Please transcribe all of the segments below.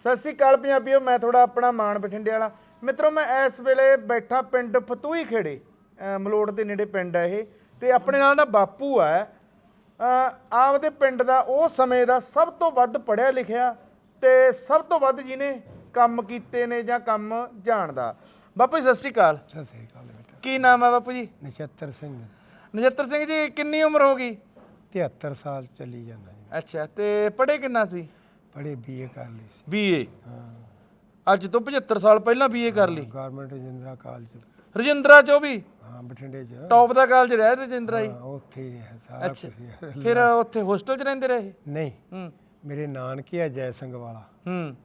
ਸਤਿ ਸ਼੍ਰੀ ਅਕਾਲ ਪੰਜਾਬੀਓ ਮੈਂ ਥੋੜਾ ਆਪਣਾ ਮਾਨ ਬਠਿੰਡੇ ਵਾਲਾ। ਮਿੱਤਰੋ ਮੈਂ ਇਸ ਵੇਲੇ ਬੈਠਾ ਪਿੰਡ ਫਤੂਹੀ ਖੇੜੇ ਮਲੋਟ ਦੇ ਨੇੜੇ ਪਿੰਡ ਹੈ ਇਹ ਤੇ ਆਪਣੇ ਨਾਲ ਨਾ ਬਾਪੂ ਅਹ ਆਪਦੇ ਪਿੰਡ ਦਾ ਉਹ ਸਮੇਂ ਦਾ ਸਭ ਤੋਂ ਵੱਧ ਪੜਿਆ ਲਿਖਿਆ ਤੇ ਸਭ ਤੋਂ ਵੱਧ ਜਿਹਨੇ ਕੰਮ ਕੀਤੇ ਨੇ ਜਾਂ ਕੰਮ ਜਾਣਦਾ। ਬਾਪੂ ਜੀ ਸਤਿ ਸ਼੍ਰੀ ਅਕਾਲ। ਸਤਿ ਸ੍ਰੀ ਅਕਾਲ ਬੇਟਾ। ਕੀ ਨਾਮ ਹੈ ਬਾਪੂ ਜੀ? ਨਛੱਤਰ ਸਿੰਘ। ਨਜੱਤਰ ਸਿੰਘ ਜੀ ਕਿੰਨੀ ਉਮਰ ਹੋ ਗਈ? 73 ਸਾਲ ਚੱਲੀ ਜਾਂਦਾ ਜੀ। ਅੱਛਾ ਤੇ ਪੜ੍ਹੇ ਕਿੰਨਾ ਸੀ? ਬੜੇ ਬੀਏ ਕਰ ਲਈ ਸੀ। ਬੀਏ ਹਾਂ। ਅੱਜ ਤੋਂ 75 ਸਾਲ ਪਹਿਲਾਂ ਬੀਏ ਕਰ ਲਈ? ਗਵਰਨਮੈਂਟ ਰਜਿੰਦਰਾ ਕਾਲਜ ਰਜਿੰਦਰਾ ਚੋਂ ਵੀ? ਹਾਂ ਬਠਿੰਡੇ ਚ। ਟੌਪ ਦਾ ਕਾਲਜ ਰਿਹਾ ਰਜਿੰਦਰਾ ਹੀ? ਹਾਂ, ਉੱਥੇ ਹੀ ਰਿਹਾ ਸਾਰਾ ਅੱਛਾ। ਕੁਝ ਫਿਰ ਉੱਥੇ ਹੋਸਟਲ 'ਚ ਰਹਿੰਦੇ ਰਹੇ? ਨਹੀਂ। ਹੂੰ। ਮੇਰੇ ਨਾਨਕੇ ਆ ਜੈ ਸਿੰਘ ਵਾਲਾ। ਹੂੰ।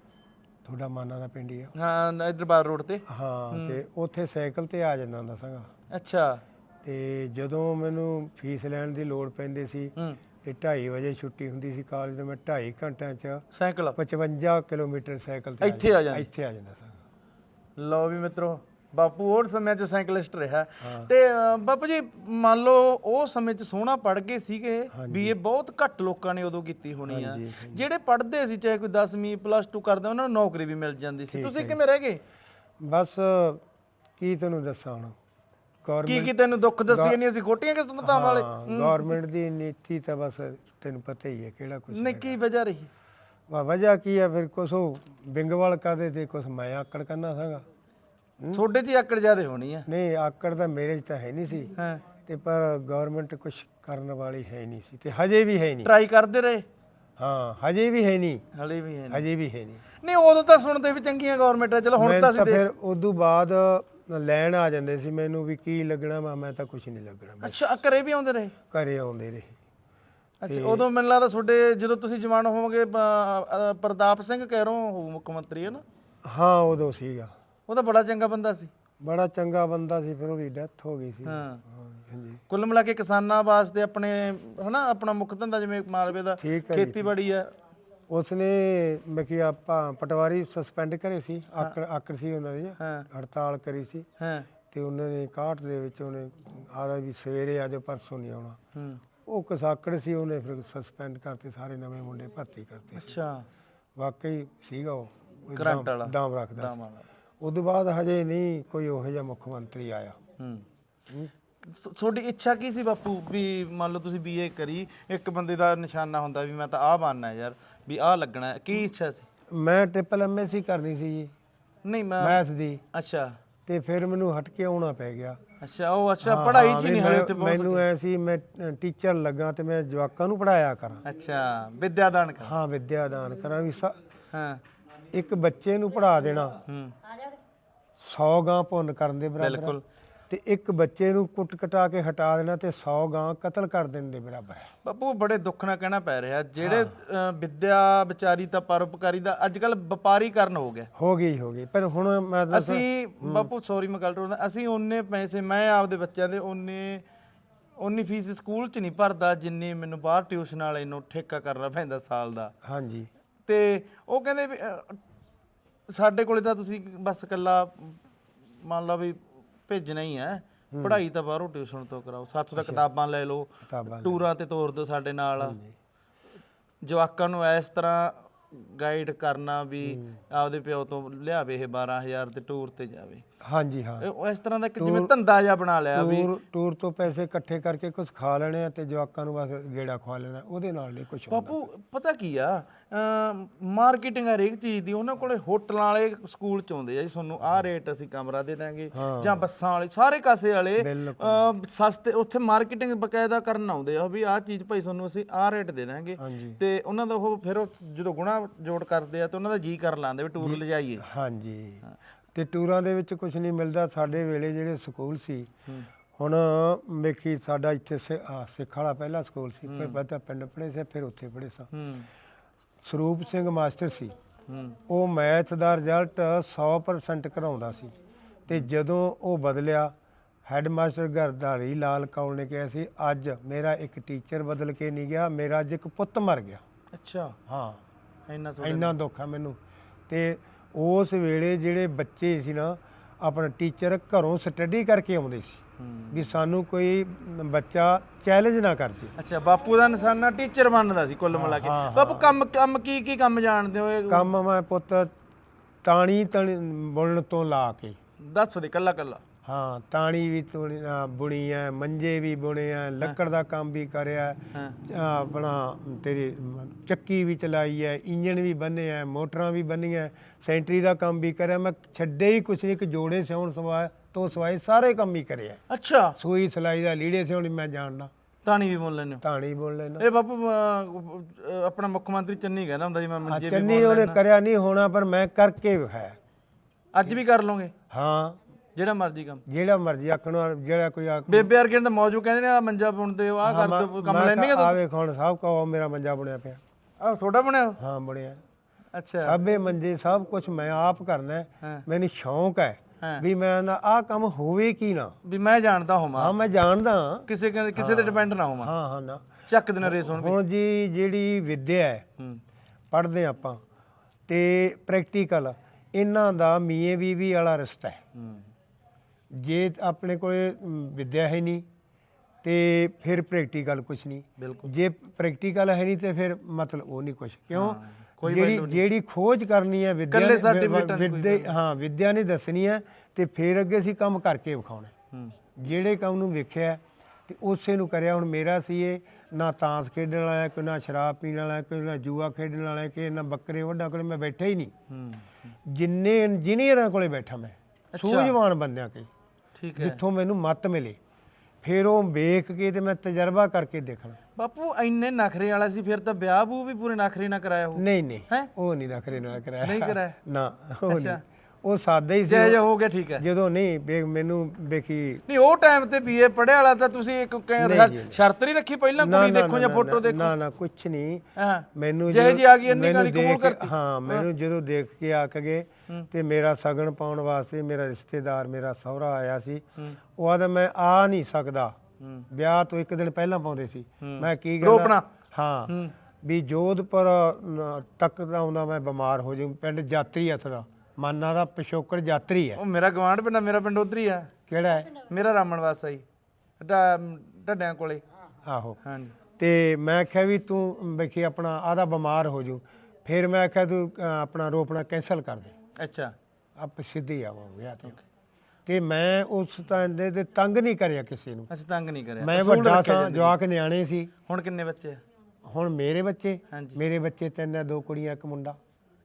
ਤੁਹਾਡਾ ਮਾਨਾ ਦਾ ਪਿੰਡ ਹੀ ਆ। ਹਾਂ ਇਧਰ ਬਾਰ ਰੋਡ ਤੇ? ਹਾਂ। ਤੇ ਉੱਥੇ ਸਾਈਕਲ ਤੇ ਆ ਜਾਂਦਾ ਹੁੰਦਾ ਸੀਗਾ। ਅੱਛਾ। ਤੇ ਜਦੋਂ ਮੈਨੂੰ ਫੀਸ ਲੈਣ ਦੀ ਲੋੜ ਪੈਂਦੀ ਸੀ ਹੂੰ। ਤੇ 2:30 ਵਜੇ ਛੁੱਟੀ ਹੁੰਦੀ ਸੀ ਕਾਲਜ ਤੋਂ ਮੈਂ 2.5 ਘੰਟਿਆਂ ਚ ਸਾਈਕਲ 55 ਕਿਲੋਮੀਟਰ ਸਾਈਕਲ ਤੇ ਇੱਥੇ ਆ ਜਾਂਦੇ। ਇੱਥੇ ਆ ਜਾਂਦਾ ਸੀ ਲਓ ਵੀ ਮਿੱਤਰੋ ਬਾਪੂ ਉਹ ਸਮੇਂ 'ਚ ਸਾਈਕਲਿਸਟ ਰਿਹਾ। ਤੇ ਬਾਪੂ ਜੀ ਮੰਨ ਲਓ ਉਹ ਸਮੇਂ 'ਚ ਸੋਹਣਾ ਪੜ ਗਏ ਸੀਗੇ ਬੀਏ ਬਹੁਤ ਘੱਟ ਲੋਕਾਂ ਨੇ ਉਦੋਂ ਕੀਤੀ ਹੋਣੀ ਆ। ਜਿਹੜੇ ਪੜ੍ਹਦੇ ਸੀ ਚਾਹੇ ਕੋਈ 10ਵੀਂ ਪਲੱਸ 2 ਕਰਦੇ ਉਹਨਾਂ ਨੂੰ ਨੌਕਰੀ ਵੀ ਮਿਲ ਜਾਂਦੀ ਸੀ। ਤੁਸੀਂ ਕਿਵੇਂ ਰਹਿ ਗਏ? ਬਸ ਕੀ ਤੈਨੂੰ ਦੱਸਾਂ ਹੁਣ? ਕੀ ਕੀ ਤੈਨੂੰ ਦੁੱਖ ਦੱਸੀ ਨਹੀਂ ਅਸੀਂ? ਖੋਟੀਆਂ ਕਿਸਮਤਾਂ ਵਾਲੇ? ਗਵਰਨਮੈਂਟ ਦੀ ਨੀਤੀ ਤਾਂ ਬਸ ਤੈਨੂੰ ਪਤਾ ਹੀ ਹੈ ਕਿਹੜਾ ਕੁਝ ਨਹੀਂ ਕੀ ਵਜ੍ਹਾ ਰਹੀ? ਵਾ ਵਜ੍ਹਾ ਕੀ ਹੈ ਫਿਰ ਕੁਛ ਉਹ ਬਿੰਗਵਾਲ ਕਰਦੇ ਤੇ ਕੁਛ ਮੈਂ ਆਕੜ ਕਰਨਾ ਸੀਗਾ। ਤੁਹਾਡੇ 'ਚ ਹੀ ਆਕੜ ਜ਼ਿਆਦੇ ਹੋਣੀ ਆ। ਨਹੀਂ ਆਕੜ ਤਾਂ ਮੇਰੇ 'ਚ ਤਾਂ ਹੈ ਨਹੀਂ ਸੀ। ਹਾਂ। ਤੇ ਪਰ ਗਵਰਨਮੈਂਟ ਕੁਝ ਕਰਨ ਵਾਲੀ ਹੈ ਨਹੀਂ ਸੀ ਤੇ ਹਜੇ ਵੀ ਹੈ ਨਹੀਂ। ਟਰਾਈ ਕਰਦੇ ਰਹੇ? ਹਾਂ ਹਜੇ ਵੀ ਹੈ ਨਹੀਂ। ਹਲੇ ਵੀ ਹੈ ਨੀ। ਹਜੇ ਵੀ ਹੈ ਨਹੀਂ। ਨਹੀਂ ਉਦੋਂ ਤਾਂ ਸੁਣਦੇ ਵੀ ਚੰਗੀਆਂ ਗਵਰਨਮੈਂਟਾਂ ਚਲੋ ਹੁਣ ਤਾਂ ਅਸੀਂ ਫਿਰ ਉਦੋਂ ਬਾਅਦ ਲੈਣ ਆ ਜਾਂਦੇ ਸੀ ਮੈਨੂੰ ਵੀ ਕੀ ਲੱਗਣਾ ਵਾ ਮੈਂ ਤਾਂ ਕੁਝ ਨਹੀਂ ਲੱਗਣਾ। ਅੱਛਾ ਘਰੇ ਵੀ ਆਉਂਦੇ ਰਹੇ? ਘਰੇ ਆਉਂਦੇ ਰਹੇ। ਅੱਛਾ ਉਦੋਂ ਮੈਨੂੰ ਲੱਗਦਾ ਤੁਹਾਡੇ ਜਦੋਂ ਤੁਸੀਂ ਜਵਾਨ ਹੋਵੋਗੇ ਪ- ਅ, ਪ੍ਰਤਾਪ ਸਿੰਘ ਕਹਿਰੋਂ ਹੋਊ ਮੁੱਖ ਮੰਤਰੀ ਹੈ ਨਾ? ਹਾਂ ਉਦੋਂ ਸੀਗਾ। ਉਹ ਤਾਂ ਬੜਾ ਚੰਗਾ ਬੰਦਾ ਸੀ। ਬੜਾ ਚੰਗਾ ਬੰਦਾ ਸੀ ਫਿਰ ਉਹਦੀ ਡੈਥ ਹੋ ਗਈ ਸੀ। ਹਾਂ। ਹਾਂ, ਹਾਂਜੀ। ਕੁੱਲ ਮਿਲਾ ਕੇ ਕਿਸਾਨਾਂ ਵਾਸਤੇ ਆਪਣੇ ਹਨਾ ਆਪਣਾ ਮੁੱਖ ਧੰਦਾ ਜਿਵੇਂ ਮਾਲਵੇ ਦਾ ਠੀਕ ਹੈ ਜੀ। ਖੇਤੀਬਾੜੀ ਆ ਉਸਨੇ ਮੈਂ ਕਿ ਆਪਾਂ ਪਟਵਾਰੀ ਸਸਪੈਂਡ ਕਰੇ ਸੀ ਆਕੜ ਆਕੜ ਸੀ ਉਹਨਾਂ ਦੀ ਹਾਂ। ਹੜਤਾਲ ਕਰੀ ਸੀ। ਹਾਂ। ਤੇ ਉਹਨਾਂ ਨੇ 61 ਦੇ ਵਿੱਚ ਉਹਨੇ ਆਦਾ ਵੀ ਸਵੇਰੇ ਆ ਜਾਓ ਪਰਸੋਂ ਨਹੀਂ ਆਉਣਾ। ਹੂੰ। ਉਹ ਕਸਾਕੜ ਸੀ ਉਹਨੇ ਫਿਰ ਸਸਪੈਂਡ ਕਰਤੇ ਸਾਰੇ ਨਵੇਂ ਮੁੰਡੇ ਭਰਤੀ ਕਰਤੇ ਸੀ। ਅੱਛਾ। ਵਾਕਈ ਸੀਗਾ ਉਹ ਉਹ ਕਰੰਟ ਦਾਮ- ਵਾਲਾ। ਦਾਮ ਰੱਖਦਾ ਦਾਮ ਵਾਲਾ। ਉਦੋਂ ਬਾਅਦ ਹਜੇ ਨਹੀਂ ਕੋਈ ਉਹੋ ਜਿਹਾ ਮੁੱਖ ਮੰਤਰੀ ਆਇਆ। ਹੂੰ। ਹੂੰ। ਤੁ- ਤੁਹਾਡੀ ਇੱਛਾ ਕੀ ਸੀ ਬਾਪੂ? ਵੀ ਮੰਨ ਲਓ ਤੁਸੀਂ ਬੀਏ ਕਰੀ ਇੱਕ ਬੰਦੇ ਦਾ ਨਿਸ਼ਾਨਾ ਹੁੰਦਾ ਵੀ ਮੈਂ ਤਾਂ ਆਹ ਬਣਨਾ ਯਾਰ। ਵੀ ਆਹ ਲੱਗਣਾ ਹੈ। ਕੀ ਇੱਛਾ ਸੀ? ਮੈਂ ਟ੍ਰਿਪਲ ਐਮਐਸਸੀ ਕਰਨੀ ਸੀ ਜੀ। ਨਹੀਂ ਮੈਂ ਮੈਥ ਦੀ। ਅੱਛਾ। ਤੇ ਫਿਰ ਮੈਨੂੰ ਹਟ ਕੇ ਆਉਣਾ ਪੈ ਗਿਆ। ਅੱਛਾ ਉਹ ਅੱਛਾ ਪੜ੍ਹਾਈ 'ਚ ਨਹੀਂ ਹਲੇ ਪਹੁੰਚ ਮੈਨੂੰ ਐ ਸੀ ਮੈਂ ਟੀਚਰ ਲੱਗਾ ਤੇ ਮੈਂ ਜਵਾਕਾਂ ਨੂੰ ਪੜਾਇਆ ਕਰਾਂ। ਅੱਛਾ ਵਿਦਿਆਦਾਨ ਕਰ। ਹਾਂ ਵਿਦਿਆ ਦਾਨ ਕਰਾਂ ਵੀ ਸ- ਹਾਂ। ਇੱਕ ਬੱਚੇ ਨੂੰ ਪੜਾ ਦੇਣਾ। ਹੂੰ। 100 ਗਾਂ ਪੁੰਨ ਕਰਨ ਦੇ ਬਰਾਬਰ। ਬਿਲਕੁਲ। ਤੇ ਇੱਕ ਬੱਚੇ ਨੂੰ ਕੁੱਟ ਕਟਾ ਕੇ ਹਟਾ ਦੇਣਾ ਤੇ 100 ਗਾਂ ਕਤਲ ਕਰ ਦੇਣ ਦੇ ਬਰਾਬਰ ਹੈ। ਬਾਪੂ ਬੜੇ ਦੁੱਖ ਨਾਲ ਕਹਿਣਾ ਪੈ ਰਿਹਾ। ਜਿਹੜੇ ਅ, ਵਿਦਿਆ ਵਿਚਾਰੀ ਤਾਂ ਪਰਉਪਕਾਰੀ ਦਾ ਅੱਜ ਕੱਲ ਵਪਾਰੀਕਰਨ ਹੋ ਗਿਆ। ਹੋ ਗਈ ਹੋ ਗਈ। ਪਰ ਹੁਣ ਮੈਂ ਦੱਸ ਅਸੀਂ ਬਾਪੂ ਸੌਰੀ ਮੈਂ ਗੱਲ ਟੋੜਦਾ ਅਸੀਂ ਉਹਨੇ ਪੈਸੇ ਮੈਂ ਆਪਦੇ ਬੱਚਿਆਂ ਦੇ ਉਹਨੇ ਉਨੀ ਫੀਸ ਸਕੂਲ 'ਚ ਨਹੀਂ ਭਰਦਾ ਜਿੰਨੀ ਮੈਨੂੰ ਬਾਹਰ ਟਿਊਸ਼ਨ ਵਾਲੇ ਨੂੰ ਠੇਕਾ ਕਰਨਾ ਪੈਂਦਾ ਸਾਲ ਦਾ। ਹਾਂਜੀ। ਤੇ ਉਹ ਕਹਿੰਦੇ ਵੀ ਅ, ਸਾਡੇ ਕੋਲੇ ਤਾਂ ਤੁਸੀਂ ਬਸ ਇਕੱਲਾ ਮੰਨ ਲਓ ਵੀ ਭੇਜਣਾ ਹੀ ਹੈ। ਪੜ੍ਹਾਈ ਤਾਂ ਬਾਹਰੋਂ ਟਿਊਸ਼ਨ ਤੋਂ ਕਰਾਓ। ਸੱਤ ਦਾ ਕਿਤਾਬਾਂ ਲੈ ਲਓ। ਕਿਤਾਬਾਂ ਟੂਰਾਂ ਤੇ ਤੋਰ ਦਿਓ ਸਾਡੇ ਨਾਲ। ਜਵਾਕਾਂ ਨੂੰ ਇਸ ਤਰ੍ਹਾਂ ਗਾਈਡ ਕਰਨਾ ਵੀ ਆਪਦੇ ਪਿਓ ਤੋਂ ਲਿਆਵੇ ਇਹ 12000 ਤੇ ਟੂਰ ਤੇ ਜਾਵੇ। ਹਾਂਜੀ ਹਾਂ। ਇਹ ਉਹ ਇਸ ਤਰ੍ਹਾਂ ਦਾ ਇੱਕ ਜਿਵੇਂ ਧੰਦਾ ਜਿਹਾ ਬਣਾ ਲਿਆ ਵੀ ਟੂਰ ਟੂਰ ਤੋਂ ਪੈਸੇ ਇਕੱਠੇ ਕਰਕੇ ਕੁਝ ਖਾ ਲੈਣੇ ਆ ਤੇ ਜਵਾਕਾਂ ਨੂੰ ਬਸ ਗੇੜਾ ਖਵਾ ਲੈਣਾ ਉਹਦੇ ਨਾਲ ਨਹੀਂ ਕੁਝ ਬਾਪੂ ਪਤਾ ਕੀ ਆ? ਮਾਰਕੀਟਿੰਗ ਹਰੇਕ ਚੀਜ਼ ਦੀ ਉਹਨਾਂ ਕੋਲੇ ਹੋਟਲਾਂ ਵਾਲੇ ਸਕੂਲ ਚ ਆਉਂਦੇ ਆ ਜੀ ਤੁਹਾਨੂੰ। ਆਹ ਰੇਟ ਅਸੀਂ ਕਮਰਾ ਦੇ ਦਾਂਗੇ ਜਾਂ ਬੱਸਾਂ ਵਾਲੇ ਸਾਰੇ ਕਾਸੇ ਵਾਲੇ ਸਸਤੇ ਉੱਥੇ ਮਾਰਕੀਟਿੰਗ ਬਕਾਇਦਾ ਕਰਨ ਆਉਂਦੇ ਆ ਵੀ ਆਹ ਚੀਜ਼ ਭਾਈ ਤੁਹਾਨੂੰ ਅਸੀਂ ਆਹ ਰੇਟ ਦੇ ਦਾਂਗੇ ਤੇ ਉਹਨਾਂ ਦਾ ਉਹ ਫਿਰ ਜਦੋਂ ਗੁਣਾ ਜੋੜ ਕਰਦੇ ਆ ਤੇ ਉਹਨਾਂ ਦਾ ਜੀ ਕਰ ਲਾਉਂਦੇ ਵੀ ਟੂਰ ਲਿਜਾਈਏ। ਹਾਂਜੀ। ਤੇ ਟੂਰਾਂ ਦੇ ਵਿੱਚ ਕੁਝ ਨਹੀਂ ਮਿਲਦਾ ਸਾਡੇ ਵੇਲੇ ਜਿਹੜੇ ਸਕੂਲ ਸੀ ਹੁਣ ਮੇਖੀ ਸਾਡਾ ਇੱਥੇ ਸਿੱਖ ਵਾਲਾ ਪਹਿਲਾ ਸਕੂਲ ਸੀ ਫਿਰ ਬਤਾ ਪਿੰਡ ਪੜ੍ਹੇ ਸੀ ਫਿਰ ਉੱਥੇ ਪੜ੍ਹੇ ਸਾਂ। ਹੂੰ। ਸਰੂਪ ਸਿੰਘ ਮਾਸਟਰ ਸੀ। ਉਹ ਮੈਥ ਦਾ ਰਿਜ਼ਲਟ 100% ਕਰਾਉਂਦਾ ਸੀ ਤੇ ਜਦੋਂ ਉਹ ਬਦਲਿਆ ਹੈੱਡ ਮਾਸਟਰ ਗਰਦਾਰੀ ਲਾਲ ਕੌਲ ਨੇ ਕਿਹਾ ਸੀ ਅੱਜ ਮੇਰਾ ਇੱਕ ਟੀਚਰ ਬਦਲ ਕੇ ਨਹੀਂ ਗਿਆ ਮੇਰਾ ਅੱਜ ਇੱਕ ਪੁੱਤ ਮਰ ਗਿਆ। ਅੱਛਾ। ਹਾਂ। ਇੰਨਾ ਇੰਨਾ ਦੁੱਖ ਆ ਮੈਨੂੰ। ਤੇ ਉਸ ਵੇਲੇ ਜਿਹੜੇ ਬੱਚੇ ਸੀ ਨਾ ਆਪਣਾ ਟੀਚਰ ਘਰੋਂ ਸਟੱਡੀ ਕਰਕੇ ਆਉਂਦੇ ਸੀ। ਵੀ ਸਾਨੂੰ ਕੋਈ ਬੱਚਾ ਚੈਲੰਜ ਨਾ ਕਰ ਜੇ। ਅੱਛਾ ਬਾਪੂ ਦਾ ਨਿਸ਼ਾਨਾ ਟੀਚਰ ਬਣਦਾ ਸੀ ਕੁੱਲ ਮਿਲਾ ਕੇ। ਬਾਪੂ ਕੰਮ ਕੰਮ ਕੀ ਕੀ ਕੰਮ ਜਾਣਦੇ ਹੋ? ਇਹ ਕੰਮ ਮੈਂ ਪੁੱਤ ਤਾਣੀ ਤਣੀ ਬੁਣਨ ਤੋਂ ਲਾ ਕੇ। ਦੱਸ ਦੇ ਕੱਲਾ ਕੱਲਾ ਹਾਂ ਤਾਣੀ ਵੀ ਤੁਣੀ- ਅਹ ਬੁਣੀ ਐ ਮੰਜੇ ਵੀ ਬੁਣੇ ਐ ਲੱਕੜ ਦਾ ਕੰਮ ਵੀ ਕਰਿਆ ਹਾਂ। ਅਹ ਆਪਣਾ ਤੇਰੀ ਮ- ਚੱਕੀ ਵੀ ਚਲਾਈ ਐ ਇੰਜਣ ਵੀ ਬੰਨੇ ਐ ਮੋਟਰਾਂ ਵੀ ਬੰਨੀਆਂ ਸੈਂਟਰੀ ਦਾ ਕੰਮ ਵੀ ਕਰਿਆ ਮੈਂ ਛੱਡੇ ਹੀ ਕੁਛ ਨਹੀਂ ਕਿ ਜੋੜੇ ਸਿਉਣ ਸਵਾ ਤੋਂ ਸਵਾਏ ਸਾਰੇ ਕੰਮ ਹੀ ਕਰਿਆ। ਅੱਛਾ। ਸੂਈ ਸਲਾਈ ਦਾ ਲੀੜੇ ਸਿਉਣ ਮੈਂ ਜਾਣਦਾ। ਤਾਣੀ ਵੀ ਬੋਲ ਹੋ? ਤਾਣੀ ਬੁਣ ਲੈਣਾ ਇਹ ਬਾਪੂ ਅਹ, ਅਹ, ਆਪਣਾ ਮੁੱਖ ਮੰਤਰੀ ਚੰਨੀ ਕਹਿੰਦਾ ਹੁੰਦਾ ਜੀ ਮੈਂ ਮੰਜੇ ਵੀ ਚੰਨੀ ਉਹਨੇ ਕਰਿਆ ਨਹੀਂ ਹੋਣਾ ਪਰ ਮੈਂ ਕਰਕੇ ਹੈ। ਅੱਜ ਵੀ ਕਰ ਲਓਗੇ? ਹਾਂ। ਜਿਹੜਾ ਮਰਜ਼ੀ ਕੰਮ। ਜਿਹੜਾ ਮਰਜ਼ੀ ਆਖਣ ਜਿਹੜਾ ਕੋਈ ਆਖ ਬੇਬੇ ਵਰਗੇ ਨੂੰ ਤਾਂ ਮੌਜੂ ਕਹਿੰਦੇ ਨੇ ਆ ਮੰਜਾ ਬੁਣਦੇ ਹੋ ਆ ਕਰ ਦੋ ਕੰਮ ਲੈਂਦੇ ਆ ਵੇਖ ਹੁਣ ਸਭ ਕੋ ਮੇਰਾ ਮੰਜਾ ਬਣਿਆ ਪਿਆ। ਆ ਛੋਟਾ ਬਣਿਆ ਹਾਂ ਬਣਿਆ। ਅੱਛਾ। ਸਭੇ ਮੰਜੇ ਸਭ ਕੁਝ ਮੈਂ ਆਪ ਕਰਨਾ ਹੈ। ਹਾਂ। ਮੈਨੂੰ ਸ਼ੌਂਕ ਹੈ। ਹਾਂ। ਵੀ ਮੈਂ ਨਾ ਆਹ ਕੰਮ ਹੋਵੇ ਕੀ ਨਾ। ਵੀ ਮੈਂ ਜਾਣਦਾ ਹੋਵਾਂ। ਹਾਂ ਮੈਂ ਜਾਣਦਾ। ਹਾਂ। ਕਿਸੇ ਕਿਸੇ ਤੇ ਡਿਪੈਂਡ ਨਾ ਹੋਵਾਂ। ਹਾਂ ਹਾਂ ਨਾ। ਚੱਕ ਦਿਨ ਰੇਸ ਹੁਣ ਹੁਣ ਜੀ ਜਿਹੜੀ ਵਿਦਿਆ ਹੈ ਹੂੰ। ਪੜ੍ਹਦੇ ਆਪਾਂ ਤੇ ਪ੍ਰੈਕਟੀਕਲ ਇਹਨਾਂ ਦਾ ਮੀਏ ਬੀਵੀ ਵਾਲਾ ਰਿਸ਼ਤਾ ਹੈ। ਹੂੰ। ਜੇ ਆਪਣੇ ਕੋਲੇ ਮ, ਵਿਦਿਆ ਹੈ ਨਹੀਂ ਤੇ ਫਿਰ ਪ੍ਰੈਕਟੀਕਲ ਕੁਝ ਨਹੀਂ। ਬਿਲਕੁਲ। ਜੇ ਪ੍ਰੈਕਟੀਕਲ ਹੈ ਨਹੀਂ ਤੇ ਫਿਰ ਮਤਲਬ ਉਹ ਨਹੀਂ ਕੁਝ ਕਿਉਂ? ਕੋਈ ਜਿਹੜੀ ਜਿਹੜੀ ਖੋਜ ਕਰਨੀ ਹੈ certificate ਕੋਈ ਵਿਦਿਆ ਹਾਂ ਵਿਦਿਆ ਨੇ ਦੱਸਣੀ ਹੈ ਤੇ ਫਿਰ ਅੱਗੇ ਅਸੀਂ ਕੰਮ ਕਰਕੇ ਵਿਖਾਉਣਾ ਹੂੰ। ਜਿਹੜੇ ਕੰਮ ਨੂੰ ਵੇਖਿਆ ਤੇ ਉਸੇ ਨੂੰ ਕਰਿਆ ਹੁਣ ਮੇਰਾ ਸੀ ਇਹ ਨਾ ਤਾਂਸ ਖੇਡਣ ਵਾਲਾ ਹੈ, ਕੋਈ ਨਾ ਸ਼ਰਾਬ ਪੀਣ ਵਾਲਾ ਹੈ, ਕੋਈ ਨਾ ਜੂਆ ਖੇਡਣ ਵਾਲਾ ਹੈ, ਕਿ ਨਾ ਬੱਕਰੇ ਵੱਡਾ ਕੋਲੇ ਮੈਂ ਬੈਠਾ ਹੀ ਨਹੀਂ। ਹੂੰ ਜਿੰਨੇ ਇੰਜੀਨੀਅਰਾਂ ਕੋਲੇ ਬੈਠਾ ਮੈਂ ਸੂਝਵਾਨ ਬੰਦਿਆਂ ਕੇ ਠੀਕ ਹੈ। ਜਿੱਥੋਂ ਮੈਨੂੰ ਮੱਤ ਮਿਲੇ। ਫਿਰ ਉਹ ਵੇਖ ਕੇ ਤੇ ਮੈਂ ਤਜਰਬਾ ਕਰਕੇ ਦੇਖਣਾ। ਬਾਪੂ ਇੰਨੇ ਨਖਰੇ ਵਾਲਾ ਸੀ ਫਿਰ ਤਾਂ ਵਿਆਹ ਬੂ ਵੀ ਪੂਰੇ ਨਖਰੇ ਨਾ ਕਰਾਇਆ ਹੋ ਨਹੀਂ ਨਹੀਂ ਹੈਂ? ਉਹ ਨਹੀਂ ਨਖਰੇ ਨਾਲ ਕਰਾਇਆ। ਨਹੀਂ ਕਰਾਇਆ? ਨਾ ਉਹ ਨਹੀਂ। ਉਹ ਸਾਦਾ ਹੀ ਸੀ। ਜੈ ਜੈ ਹੋ ਗਿਆ ਠੀਕ ਹੈ। ਜਦੋਂ ਨਹੀਂ ਵੇ- ਮੈਨੂੰ ਵੇਖੀ ਨਹੀਂ ਉਹ ਟਾਈਮ ਤੇ ਬੀਏ ਪੜਿਆ ਵਾਲਾ ਤਾਂ ਤੁਸੀਂ ਇੱਕ ਕਹਿ- ਸ਼ਰਤ ਨਹੀਂ ਰੱਖੀ ਪਹਿਲਾਂ ਕੁੜੀ ਦੇਖੋ ਜਾਂ ਫੋਟੋ ਦੇਖੋ? ਨਾ ਨਾ ਕੁਛ ਨਹੀਂ। ਹਾਂ। ਮੈਨੂੰ ਜਿਹੇ ਜਦੋਂ- ਜੀ ਆ ਗਈ ਇੰਨੀ ਮੈਨੂੰ ਗਾਲੀ ਕਬੂਲ ਦੇਖ- ਕਰਤੀ। ਹਾਂ ਮੈਨੂੰ ਜਦੋਂ ਦੇਖ ਕੇ ਆ ਕੇ ਤੇ ਮੇਰਾ ਸਗਨ ਪਾਉਣ ਵਾਸਤੇ ਮੇਰਾ ਰਿਸ਼ਤੇਦਾਰ ਮੇਰਾ ਸਹੁਰਾ ਆਇਆ ਸੀ। ਉਹ ਆਦਾ ਮੈਂ ਆ ਨਹੀਂ ਸਕਦਾ। ਵਿਆਹ ਤੋਂ ਇੱਕ ਦਿਨ ਪਹਿਲਾਂ ਪਾਉਂਦੇ ਸੀ। ਮੈਂ ਕੀ ਰੋਪਣਾ। ਹਾਂ ਹੂੰ। ਵੀ ਜੋਧਪੁਰ ਤੱਕ ਦਾ ਆਉਂਦਾ ਮੈਂ ਬਿਮਾਰ ਹੋ ਜਾਊਂ ਪਿੰਡ ਜਾਤਰੀ ਆ ਥੋੜਾ ਮਾਨਾ ਦਾ ਪਿਛੋਕੜ ਜਾਤਰੀ ਹੈ ਉਹ ਮੇਰਾ ਗਵਾਂਢ ਪਿੰਡ ਆ, ਮੇਰਾ ਪਿੰਡ ਉਧਰ ਹੀ ਆ। ਕਿਹੜਾ ਹੈ? ਮੇਰਾ ਰਾਮਣਵਾਸ ਆਈ ਢੱਡਿਆਂ ਕੋਲੇ। ਆਹੋ। ਹਾਂਜੀ। ਤੇ ਮੈਂ ਆਖਿਆ ਵੀ ਤੂੰ ਵੇਖੀ ਆਪਣਾ ਆਦਾ ਬਿਮਾਰ ਹੋ ਜੂ ਫਿਰ ਮੈਂ ਆਖਿਆ ਤੂੰ ਆਪਣਾ ਰੋਪਣਾ ਕੈਂਸਲ ਕਰ ਦੇ। ਅੱਛਾ। ਆਪ ਸਿੱਧੇ ਆਵਾਂਗੇ ਵਿਆਹ ਤੇ। ਤੇ ਮੈਂ ਉਸ ਤਾਂ ਦੇ ਤੇ ਤੰਗ ਨਹੀਂ ਕਰਿਆ ਕਿਸੇ ਨੂੰ। ਅੱਛਾ ਤੰਗ ਨਹੀਂ ਕਰਿਆ। ਮੈਂ ਅਸੂਲ ਵੱਡਾ ਰੱਖਿਆ ਸਾਂ ਜ਼ਿੰਦਗੀ। ਜਵਾਕ ਨਿਆਣੇ ਸੀ। ਹੁਣ ਕਿੰਨੇ ਬੱਚੇ? ਆ? ਹੁਣ ਮੇਰੇ ਬੱਚੇ। ਹਾਂਜੀ। ਮੇਰੇ ਬੱਚੇ ਤਿੰਨ ਆ ਦੋ ਕੁੜੀਆਂ ਇੱਕ ਮੁੰਡਾ।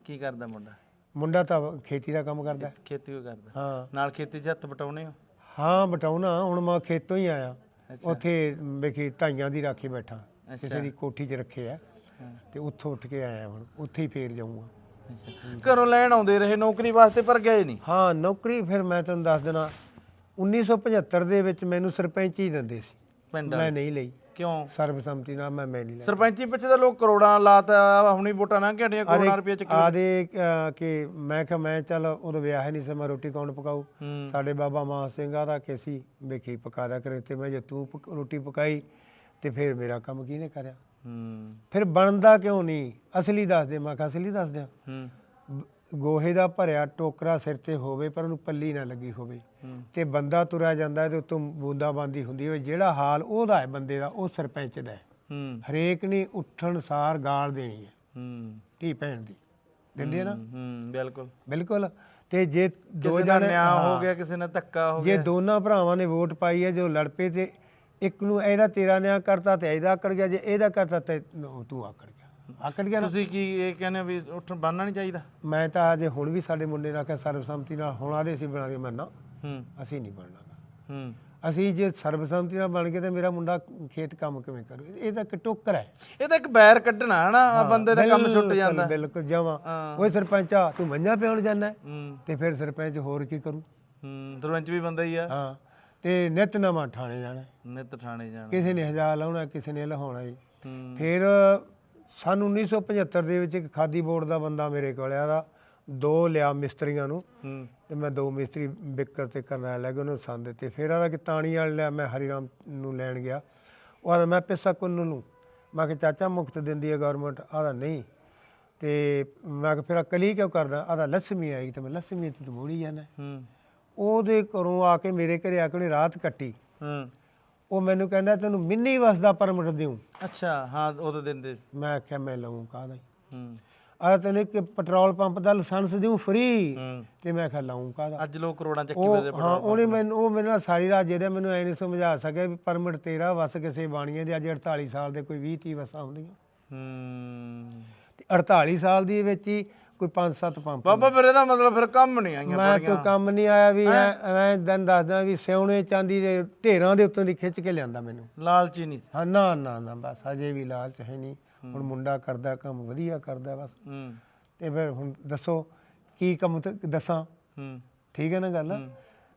ਕੀ ਕਰਦਾ ਮੁੰਡਾ? ਮੁੰਡਾ ਤਾਂ ਖੇਤੀ ਦਾ ਕੰਮ ਕਰਦਾ। ਹੈ। ਖੇਤੀ ਵੀ ਕਰਦਾ? ਹਾਂ। ਨਾਲ ਖੇਤੀ 'ਚ ਹੱਥ ਬਟਾਉਨੇ ਹੋ? ਹਾਂ ਬਟਾਉਣਾ ਹੁਣ ਮੈਂ ਖੇਤੋਂ ਹੀ ਆਇਆ। ਉੱਥੇ ਵੇਖੀ ਧਾਈਆਂ ਦੀ ਰਾਖੀ ਬੈਠਾ। ਕਿਸੇ ਦੀ ਕੋਠੀ 'ਚ ਰੱਖੇ ਆ। ਹਾਂ। ਤੇ ਉੱਥੋਂ ਉੱਠ ਕੇ ਆਇਆ ਹੁਣ। ਉੱਥੇ ਹੀ ਫੇਰ ਜਾਊਂਗਾ। ਘਰੋਂ ਲੈਣ ਆਉਂਦੇ ਰਹੇ ਨੌਕਰੀ ਵਾਸਤੇ ਪਰ ਗਏ ਨਹੀਂ। ਹਾਂ ਨੌਕਰੀ ਫਿਰ ਮੈਂ ਤੁਹਾਨੂੰ ਦੱਸ ਦੇਣਾ 1975 ਦੇ ਵਿੱਚ ਮੈਨੂੰ ਸਰਪੰਚੀ ਦਿੰਦੇ ਸੀ। ਪਿੰਡ ਮੈਂ ਨਹੀਂ ਲਈ। ਕਿਉਂ? ਸਰਬਸੰਮਤੀ ਨਾਲ ਮੈਂ ਮੈਂ ਨਹੀਂ ਲਈ ਸਰਪੰਚੀ ਪਿੱਛੇ ਤਾਂ ਲੋਕ ਕਰੋੜਾਂ ਲਾਤਾ ਹੁਣੀ ਵੋਟਾਂ ਨਾ ਘਟੀਆਂ ਕਰੋੜਾਂ ਰੁਪਏ ਚ ਆਦੇ ਕਿ ਮੈਂ ਕਿਹਾ ਮੈਂ ਚੱਲ ਉਦੋਂ ਵਿਆਹ ਹੀ ਨਹੀਂ ਸੀ ਮੈਂ ਰੋਟੀ ਕੌਣ ਪਕਾਊ? ਹੂੰ। ਸਾਡੇ ਬਾਬਾ ਮਾਨ ਸਿੰਘ ਆ ਦਾ ਕਿ ਸੀ ਵੇਖੀ ਪਕਾ ਦਿਆ ਕਰੇ ਤੇ ਮੈਂ ਜੇ ਤੂੰ ਰੋਟੀ ਪਕਾਈ ਤੇ ਫਿਰ ਮੇਰਾ ਕੰਮ ਕਿਹਨੇ ਕਰਿਆ? ਹੂੰ ਫਿਰ ਬਣਦਾ ਕਿਉਂ ਨਹੀਂ? ਅਸਲੀ ਦੱਸ ਦੇ ਮੈਂ ਕਿਹਾ ਅਸਲੀ ਦੱਸ ਦਿਆਂ। ਹੂੰ। ਗੋਹੇ ਦਾ ਭਰਿਆ ਟੋਕਰਾ ਸਿਰ ਤੇ ਹੋਵੇ ਪਰ ਉਹਨੂੰ ਪੱਲੀ ਨਾ ਲੱਗੀ ਹੋਵੇ। ਤੇ ਬੰਦਾ ਤੁਰਿਆ ਜਾਂਦਾ ਤੇ ਉਤੋਂ ਬੂੰਦਾਬਾਂਦੀ ਹੁੰਦੀ ਹੋਵੇ ਜਿਹੜਾ ਹਾਲ ਉਹਦਾ ਹੈ ਬੰਦੇ ਦਾ ਉਹ ਸਰਪੰਚ ਦਾ ਹੈ। ਹਰੇਕ ਨੇ ਉੱਠਣ ਸਾਰ ਗਾਲ ਦੇਣੀ ਹੈ। ਹੂੰ। ਧੀ ਭੈਣ ਦੀ। ਦਿੰਦੇ ਨਾ? ਹੂੰ ਬਿਲਕੁਲ। ਬਿਲਕੁਲ। ਤੇ ਜੇ ਦੋ ਜਣੇ ਨਿਆਂ ਹੋ। ਗਿਆ ਕਿਸੇ ਨਾਲ ਧੱਕਾ ਹੋ ਜੇ ਗਿਆ। ਦੋਨਾਂ ਭਰਾਵਾਂ ਨੇ ਵੋਟ ਪਾਈ ਹੈ ਜੋ ਲੜ ਪਏ ਤੇ ਇੱਕ ਨੂੰ ਇਹਦਾ ਤੇਰਾ ਨਿਆਂ ਕਰਤਾ ਤੇ ਇਹਦਾ ਆਕੜ ਗਿਆ ਜੇ ਇਹਦਾ ਕਰਤਾ ਤੇ ਉਹ ਤੂੰ ਆਕੜ ਗਿਆ। ਆਕੜ ਗਿਆ ਨਾ। ਤੁਸੀਂ ਕੀ ਇਹ ਕਹਿੰਦੇ ਵੀ ਉੱਠ ਬਣਨਾ ਨਹੀਂ ਚਾਹੀਦਾ? ਮੈਂ ਤਾਂ ਅਜੇ ਹੁਣ ਵੀ ਸਾਡੇ ਮੁੰਡੇ ਨਾਲ ਕਿਹਾ ਸਰਬਸੰਮਤੀ ਨਾਲ ਹੁਣ ਆਦੇ ਸੀ ਬਣਾ ਕੇ ਮੈਂ ਨਾ ਹੂੰ। ਅਸੀਂ ਨਹੀਂ ਬਣਨਾ ਗਾ। ਹੂੰ। ਅਸੀਂ ਜੇ ਸਰਬਸੰਮਤੀ ਨਾਲ ਬਣ ਕੇ ਤੇ ਮੇਰਾ ਮੁੰਡਾ ਖੇਤ ਕੰਮ ਕਿਵੇਂ ਕਰੂ? ਇਹ ਤਾਂ ਇੱਕ ਟੋਕਰ ਹੈ। ਇਹ ਤਾਂ ਇੱਕ ਬੈਰ ਕੱਢਣਾ ਹੈ ਨਾ ਆਹ ਬੰਦੇ ਦਾ ਕੰਮ ਛੁੱਟ ਬਿਲਕੁਲ, ਜਾਂਦਾ। ਬਿਲਕੁਲ ਜਮਾ ਹਾਂ। ਓਏ ਸਰਪੰਚਾ ਤੂੰ ਮੰਝਾਂ ਪਿਆਉਣ ਜਾਣਾ ਹੂੰ। ਤੇ ਫਿਰ ਸਰਪੰਚ ਹੋਰ ਕੀ ਕਰੂ? ਹੂੰ ਸਰਪੰਚ ਵੀ ਬੰਦਾ ਹੀ ਆ। ਹਾਂ। ਤੇ ਨਿਤ ਨਵਾਂ ਠਾਣੇ ਜਾਣਾ। ਨਿਤ ਠਾਣੇ ਜਾਣਾ। ਕਿਸੇ ਨੇ ਹਜ਼ਾਰ ਲਾਉਣਾ ਕਿਸੇ ਨੇ ਲਹਾਉਣਾ ਜੀ। ਫਿਰ ਸਨ 1975 ਦੇ ਵਿੱਚ ਇੱਕ ਖਾਦੀ ਬੋਰਡ ਦਾ ਬੰਦਾ ਮੇਰੇ ਕੋਲ ਆਇਆ ਦਾ ਦੋ ਲਿਆ ਮਿਸਤਰੀਆਂ ਨੂੰ। ਤੇ ਮੈਂ ਦੋ ਮਿਸਤਰੀ ਬਿੱਕਰ ਤੇ ਕਰਨੈਲ ਲੈ ਗਏ ਉਹਨੂੰ ਸੰਦ ਦਿੱਤੇ। ਫਿਰ ਆਦਾ ਕਿ ਤਾਣੀ ਵਾਲ ਲਿਆ ਮੈਂ ਹਰੀਰਾਮ ਨੂੰ ਲੈਣ ਗਿਆ। ਉਹ ਆਦਾ ਮੈਂ ਪਿੱਸਾ ਕੁੰਨੂ ਨੂੰ ਮੈਂ ਕਿ ਚਾਚਾ ਮੁਕਤ ਦਿੰਦੀ ਹੈ ਗਵਰਨਮੈਂਟ ਆਦਾ ਨਹੀਂ। ਤੇ ਮੈਂ ਕਿ ਫਿਰ ਆਹ ਕਲੀ ਕਿਉਂ ਕਰਦਾ? ਆਦਾ ਲక్ష్ਮੀ ਆਈ ਤੇ ਮੈਂ ਲక్ష్ਮੀ ਤੂੰ ਮੋੜੀ ਜਾਣਾ। ਉਹਦੇ ਘਰੋਂ ਆ ਕੇ ਮੇਰੇ ਘਰੇ ਆ ਕੇ ਉਹਨੇ ਰਾਤ ਕੱਟੀ। ਹੂੰ। ਉਹ ਮੈਨੂੰ ਕਹਿੰਦਾ ਤੈਨੂੰ ਮਿੰਨੀ ਬੱਸ ਦਾ ਪਰਮਿਟ ਦਿਉ। ਅੱਛਾ ਹਾਂ ਉਹ ਤਾਂ ਦਿੰਦੇ ਸੀ। ਮੈਂ ਆਖਿਆ ਮੈਂ ਲਵਾਂ ਕਾਹਦਾ ਹੂੰ। ਆ ਤੈਨੂੰ ਇੱਕ ਪੈਟਰੋਲ ਪੰਪ ਦਾ ਲਾਇਸੈਂਸ ਦਿਉ ਫ੍ਰੀ? ਹੂੰ। ਤੇ ਮੈਂ ਆਖਿਆ ਲਾਉਂ ਕਾਹਦਾ? ਅੱਜ ਲੋਕ ਕਰੋੜਾਂ ਚੱਕੀ ਫਿਰਦੇ ਹਾਂ ਉਹਨੇ ਮੈਨੂੰ ਉਹ ਮੇਰੇ ਨਾਲ ਸਾਰੀ ਰਾਤ ਜਿਹਦੇ ਮੈਨੂੰ ਐ ਨਹੀਂ ਸਮਝਾ ਸਕਿਆ ਵੀ ਪਰਮਿਟ ਤੇਰਾ ਵਸ ਕਿਸੇ ਬਾਣੀਏ ਦੇ ਅੱਜ 48 ਸਾਲ ਦੇ ਕੋਈ 20 30 ਵਸਾਂ ਹੁੰਦੀਆਂ। ਹੂੰ। ਤੇ 48 ਸਾਲ ਦੀ ਵਿੱਚ ਹੀ ਕੋਈ 5-7 ਪੰਪ ਬਾਬਾ ਫਿਰ ਇਹਦਾ ਮਤਲਬ ਫਿਰ ਕੰਮ ਨਹੀਂ ਆਈਆਂ ਮੈਂ ਕੋਈ ਕੰਮ ਨਹੀਂ ਆਇਆ ਵੀ ਮੈਂ ਦਿਨ ਦੱਸਦਾ ਵੀ ਸਿਉਣੇ ਚਾਂਦੀ ਦੇ ਢੇਰਾਂ ਦੇ ਉੱਤੋਂ ਦੀ ਖਿੱਚ ਕੇ ਲਿਆਂਦਾ ਮੈਨੂੰ। ਲਾਲਚੀ ਨਹੀਂ ਸੀ। ਹਾਂ ਨਾ ਨਾ ਨਾ ਬਸ ਅਜੇ ਵੀ ਲਾਲਚ ਹੈ ਨਹੀਂ। ਹੁਣ ਮੁੰਡਾ ਕਰਦਾ ਕੰਮ ਵਧੀਆ ਕਰਦਾ ਬਸ। ਹੂੰ। ਤੇ ਫਿਰ ਹੁਣ ਦੱਸੋ ਕੀ ਕੰਮ ਤੇ ਦੱਸਾਂ? ਹੂੰ। ਠੀਕ ਹੈ ਨਾ ਗੱਲ?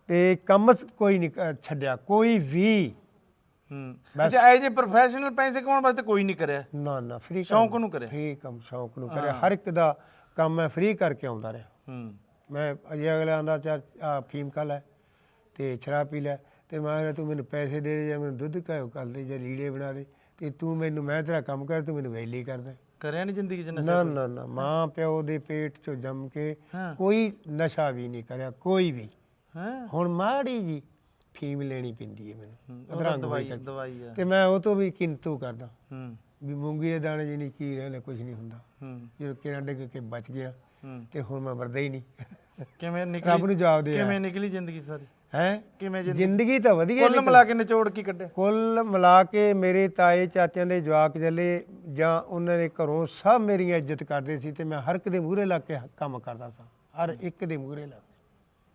ਤੇ ਕੰਮ ਕੋਈ ਨਹੀਂ ਛੱਡਿਆ ਕੋਈ ਵੀ। ਹੂੰ। ਅੱਛਾ ਜੇ ਪ੍ਰੋਫੈਸ਼ਨਲ ਪੈਸੇ ਕਮਾਉਣ ਵਾਸਤੇ ਕੋਈ ਨਹੀਂ ਕਰਿਆ। ਨਾ ਨਾ ਫ੍ਰੀ ਸ਼ੌਂਕ ਨੂੰ ਕਰਿਆ। ਫ੍ਰੀ ਕੰਮ ਸ਼ੌਂਕ ਨੂੰ ਕਰਿਆ। ਹਰ ਇੱਕ ਦਾ ਕੰਮ ਮੈਂ ਫ੍ਰੀ ਕਰਕੇ ਆਉਂਦਾ ਰਿਹਾ। ਹੂੰ। ਮੈਂ ਅਜੇ ਅਗਲੇ ਆਂਦਾ ਚਾਰ ਆ ਫੀਮ ਕਾ ਲੈ ਤੇ ਸ਼ਰਾਬ ਪੀ ਲੈ ਤੇ ਮੈਂ ਕਿਹਾ ਤੂੰ ਮੈਨੂੰ ਪੈਸੇ ਦੇ ਦੇ ਜਾਂ ਮੈਨੂੰ ਦੁੱਧ ਕਾਇਓ ਕਰ ਦੇ ਜਾਂ ਲੀੜੇ ਬਣਾ ਦੇ ਤੇ ਤੂੰ ਮੈਨੂੰ ਮੈਂ ਤੇਰਾ ਕੰਮ ਕਰ ਤੂੰ ਮੈਨੂੰ ਵੈਲੀ ਕਰ ਦੇ। ਕਰਿਆ ਨਹੀਂ ਜ਼ਿੰਦਗੀ 'ਚ ਨਸ਼ਾ ਨਾ ਨਾ ਨਾ ਮਾਂ ਪਿਓ ਦੇ ਪੇਟ ਚੋਂ ਜੰਮ ਕੇ ਹਾਂ। ਕੋਈ ਨਸ਼ਾ ਵੀ ਨਹੀਂ ਕਰਿਆ ਕੋਈ ਵੀ। ਹੈ। ਹੁਣ ਮਾੜੀ ਜੀ ਫੀਮ ਲੈਣੀ ਪੈਂਦੀ ਹੈ ਮੈਨੂੰ ਦਵਾਈ ਦਵਾਈ ਆ। ਤੇ ਮੈਂ ਉਹ ਤੋਂ ਵੀ ਕਿੰਤੂ ਕਰਦਾ। ਹੂੰ। ਵੀ ਮੂੰਗੀ ਦੇ ਦਾਣੇ ਜਿੰਨੀ ਕੀ ਰਹਿਣਾ ਕੁਝ ਨਹੀਂ ਹੁੰਦਾ। ਹੂੰ। ਜਦੋਂ ਕਿਰਾਂ ਡਿੱਗ ਕੇ ਬਚ ਗਿਆ ਹੂੰ। ਤੇ ਹੁਣ ਮੈਂ ਵਰਦਾ ਹੀ ਨਹੀਂ। ਕਿਵੇਂ ਰੱਬ ਨਿਕਲੀ ਨੂੰ ਜਵਾਬ ਦੇ ਕਿਵੇਂ ਨਿਕਲੀ ਜ਼ਿੰਦਗੀ ਸਾਰੀ? ਹੈ? ਕਿਵੇਂ ਜ਼ਿੰਦਗੀ? ਤਾਂ ਵਧੀਆ ਕੁੱਲ ਮਿਲਾ ਕੇ ਨਿਚੋੜ ਕੀ ਕੱਢਿਆ? ਕੁੱਲ ਮਿਲਾ ਕੇ ਮੇਰੇ ਤਾਏ ਚਾਚਿਆਂ ਦੇ ਜਵਾਕ ਜਲੇ ਜਾਂ ਉਹਨਾਂ ਦੇ ਘਰੋਂ ਸਭ ਮੇਰੀ ਇੱਜ਼ਤ ਕਰਦੇ ਸੀ ਤੇ ਮੈਂ ਹਰ ਇੱਕ ਦੇ ਮੂਹਰੇ ਲੱਗ ਕੇ ਕੰਮ ਕਰਦਾ ਸਾਂ। ਹਰ ਇੱਕ ਦੇ ਮੂਹਰੇ ਲੱਗ ਕੇ।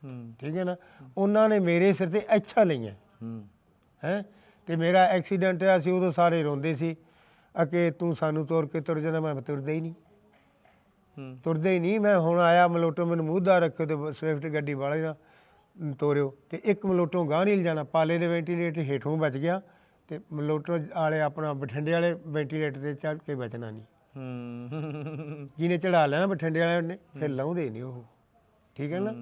ਹੂੰ। ਠੀਕ ਹੈ ਨਾ? ਉਹਨਾਂ ਨੇ ਮੇਰੇ ਸਿਰ ਤੇ ਅੱਛਾ ਲਈਆਂ। ਹੂੰ। ਹੈ? ਤੇ ਮੇਰਾ ਐਕਸੀਡੈਂਟ ਹੋਇਆ ਸੀ ਉਦੋਂ ਸਾਰੇ ਰੋਂਦੇ ਸੀ। ਅਕੇ ਤੂੰ ਸਾਨੂੰ ਤੋਰ ਕੇ ਤੁਰ ਜਾਣਾ ਮੈਂ ਤੁਰਦਾ ਹੀ ਨਹੀਂ। ਹੂੰ। ਤੁਰਦਾ ਹੀ ਨਹੀਂ ਮੈਂ ਹੁਣ ਆਇਆ ਮਲੋਟੋ ਮੈਨੂੰ ਮੂੰਹਦਾ ਰੱਖਿਓ ਤੇ ਸਵਿਫਟ ਗੱਡੀ ਵਾਲੇ ਅਮ, ਤੋਰਿਓ। ਤੇ ਇੱਕ ਮਲੋਟੋ ਗਾਂ ਨਹੀਂ ਜਾਣਾ ਪਾਲੇ ਦੇ ਵੈਂਟੀਲੇਟਰ ਹੇਠੋਂ ਬਚ ਗਿਆ ਤੇ ਮਲੋਟੋ ਵਾਲੇ ਆਪਣਾ ਬਠਿੰਡੇ ਵਾਲੇ ਵੈਂਟੀਲੇਟਰ ਤੇ ਚੜ ਕੇ ਬਚਣਾ ਨਹੀਂ। ਹੂੰ। ਜਿਹਨੇ ਚੜਾ ਲਿਆ ਨਾ ਬਠਿੰਡੇ ਵਾਲੇ ਨੇ ਫਿਰ ਲਾਉਂਦੇ ਨਹੀਂ ਉਹ। ਠੀਕ ਹੈ ਨਾ?